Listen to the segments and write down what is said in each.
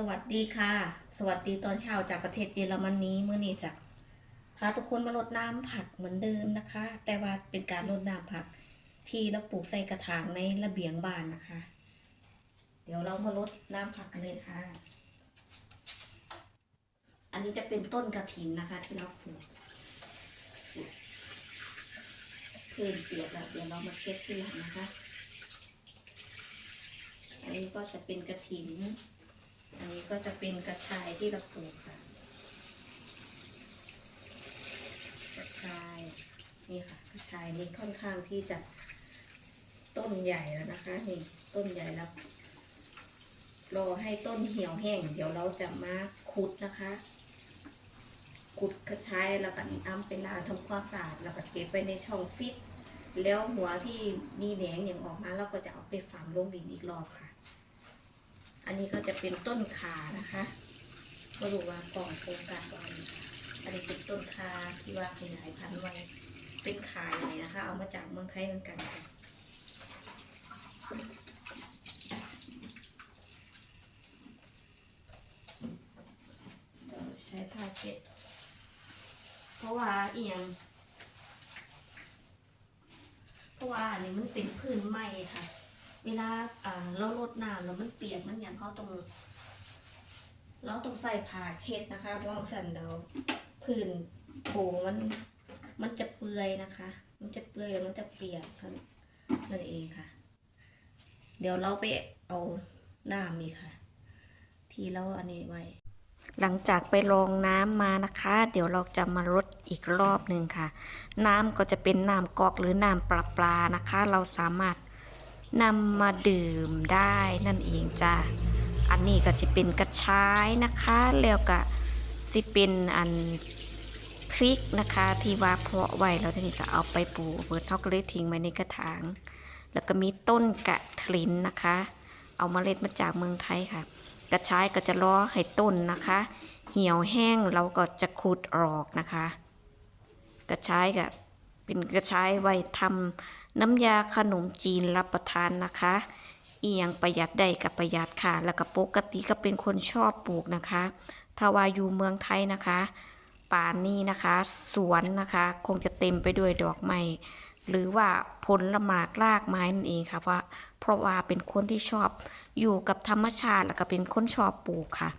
สวัสดีค่ะ สวัสดีตอนเช้าจากประเทศเยอรมนีเมื่อนี้จะพาทุกคนมารดน้ำผักเหมือนเดิมนะคะ แต่ว่าเป็นการรดน้ำผักที่เราปลูกใส่กระถางในระเบียงบ้านนะคะ เดี๋ยวเรามารดน้ำผักกันเลยค่ะ อันนี้จะเป็นต้นกระถินนะคะ ที่เราปลูกเพื้นเปียกแล้วเดี๋ยวเรามาเช็ดที่หลังนะคะ อันนี้ก็จะเป็นกระถิน อันนี้ก็จะเป็นกระชายที่เราปลูกค่ะ กระชายนี่ค่ะ กระชายนี่ค่อนข้างที่จะต้นใหญ่แล้วนะคะ นี่ต้นใหญ่แล้วรอให้ต้นเหี่ยวแห้ง เดี๋ยวเราจะมาขุดนะคะ ขุดกระชายแล้วก็น้ำไปล้างทำความสะอาดแล้วก็เก็บไว้ในช่องฟิต แล้วหัวที่มีแหนงอย่างออกมาเราก็จะเอาไปฝังลงดินอีกรอบค่ะ อันนี้ก็จะเป็นต้นขานะคะก็รู้ว่ากล่องโครงการไว้ค่ะอันนี้เป็นต้นคาที่ว่าขยายพันธุ์ไว้เป็นขาใหญ่นะคะ เอามาจากเมืองไทยเหมือนกันค่ะใช้ผ้าเช็ด เพราะว่าเอียง เพราะว่าอันนี้มันเป็นพื้นไม้ค่ะ เวลาอ่าเราลดน้ำแล้วมันเปียกมันอย่างเขาตรงเราต้องใส่ผ้าเช็ดนะคะเพราะสันเราพื้นโผมันมันจะเปื่อยนะคะ มันจะเปื่อยแล้วมันจะเปียกนั่นเองค่ะ เดี๋ยวเราไปเอาน้ำนี่ค่ะ ที่เราอันนี้ไว้ หลังจากไปลองน้ำมานะคะ เดี๋ยวเราจะมารดอีกรอบหนึ่งค่ะ น้ำก็จะเป็นน้ำกอกหรือน้ำปลาปลานะคะ เราสามารถ นำมาดื่มได้นั่นเองจ้าอันนี้ก็จะเป็นกระชายนะคะ แล้วก็สิเป็นอันพริกนะคะ ที่ว่าเพาะไว้แล้วทีนี้ก็เอาไปปลูกเบิดเท่าก็เลยทิ้งไว้ในกระถาง แล้วก็มีต้นกระถินนะคะ เอาเมล็ดมาจากเมืองไทยค่ะ กระชายก็จะรอให้ต้นนะคะ เหี่ยวแห้งเราก็จะขุดออกนะคะ กระชายก็ เป็นกระชายไว้ทำน้ำยาขนมจีนรับประทานนะคะอียังประหยัดได้กับประหยัดค่ะ แล้วก็ปกติก็เป็นคนชอบปลูกนะคะถ้าว่าอยู่เมืองไทยนะคะ ป่านนี้นะคะ สวนนะคะ คงจะเต็มไปด้วยดอกไม้หรือว่าผลละหมากรากไม้นั่นเองค่ะว่าเพราะว่าเป็นคนที่ชอบอยู่กับธรรมชาติ แล้วก็เป็นคนชอบปลูกค่ะ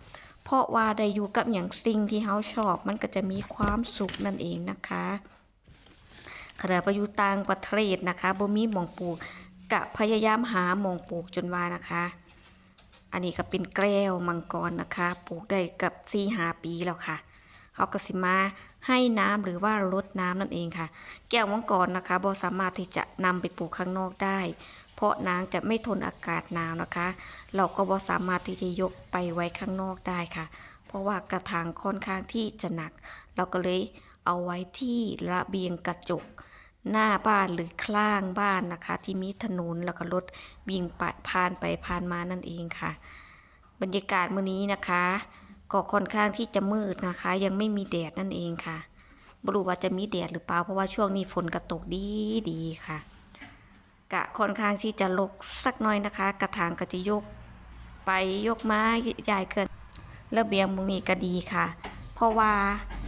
เพราะว่าได้อยู่กับอย่างสิ่งที่เขาชอบ มันก็จะมีความสุขนั่นเองนะคะ ขณะไปอยู่ต่างประเทศนะคะบ่มีหมองปลูกกะพยายามหาหมองปลูกจนว่านะคะ อันนี้ก็เป็นแก้วมังกรนะคะ ปลูกได้กับสี่หาปีแล้วค่ะเขาก็สิมาให้น้ำหรือว่ารดน้ำนั่นเองค่ะ แก้วมังกรนะคะบ่สามารถที่จะนำไปปลูกข้างนอกได้ เพราะนางจะไม่ทนอากาศหนาวนะคะ เราก็บ่สามารถที่จะยกไปไว้ข้างนอกได้ค่ะ เพราะว่ากระถางค่อนข้างที่จะหนัก เราก็เลยเอาไว้ที่ระเบียงกระจก หน้าบ้านหรือข้างบ้านนะคะ ที่มีถนนแล้วก็รถวิ่งไปผ่านไปผ่านมานั่นเองค่ะ บรรยากาศมื้อนี้นะคะก็ค่อนข้างที่จะมืดนะคะ ยังไม่มีแดดนั่นเองค่ะบรู้ว่าจะมีแดดหรือเปล่าเพราะว่าช่วงนี้ฝนกระตกดีดีค่ะ กะค่อนข้างที่จะลกสักหน่อยนะคะ กระถางก็จะยกไปยกมาใหญ่เกินระเบียงมุงนี้ก็ดีค่ะ เพราะว่า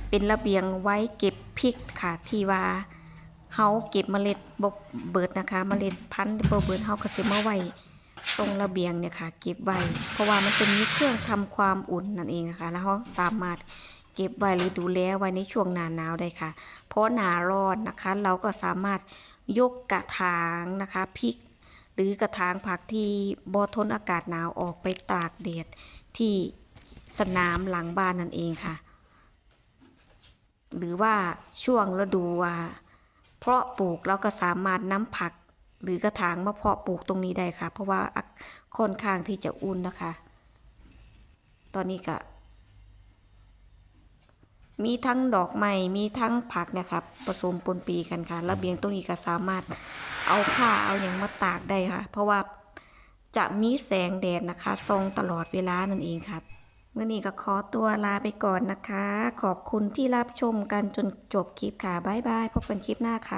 เป็นระเบียงไว้เก็บพริกค่ะที่ว่า เฮาเก็บเมล็ดบกเบิดนะคะ เมล็ดพันธุ์บ่เบิดเฮาก็สิมาไว้ตรงระเบียงเนี่ยค่ะ เก็บไว้ เพราะว่ามันจะมีเครื่องทำความอุ่นนั่นเองนะคะ แล้วเราสามารถเก็บไว้หรือดูแลไว้ในช่วงหนาหนาวได้ค่ะ เพราะหนาร้อนนะคะ เราก็สามารถยกกระถางนะคะพริก หรือกระถางผักที่บอทนอากาศหนาวออกไปตากแดดที่สนามหลังบ้านนั่นเองค่ะ หรือว่าช่วงฤดูว่า เพราะปลูกเราก็สามารถนำผัก หรือกระถางมาเพาะปลูกตรงนี้ได้ค่ะ เพราะว่าค่อนข้างที่จะอุ่นนะคะ ตอนนี้ก็มีทั้งดอกไม้มีทั้งผักนะครับผสมปนปีกันค่ะระเบียงตรงนี้ก็สามารถเอาผ้าเอาอย่างมาตากได้ค่ะ เพราะว่าจะมีแสงแดดนะคะส่องตลอดเวลานั่นเองค่ะ มื่อนี้ก็ขอตัวลาไปก่อนนะคะ ขอบคุณที่รับชมกันจนจบคลิปค่ะ บ๊ายบาย พบกันคลิปหน้าค่ะ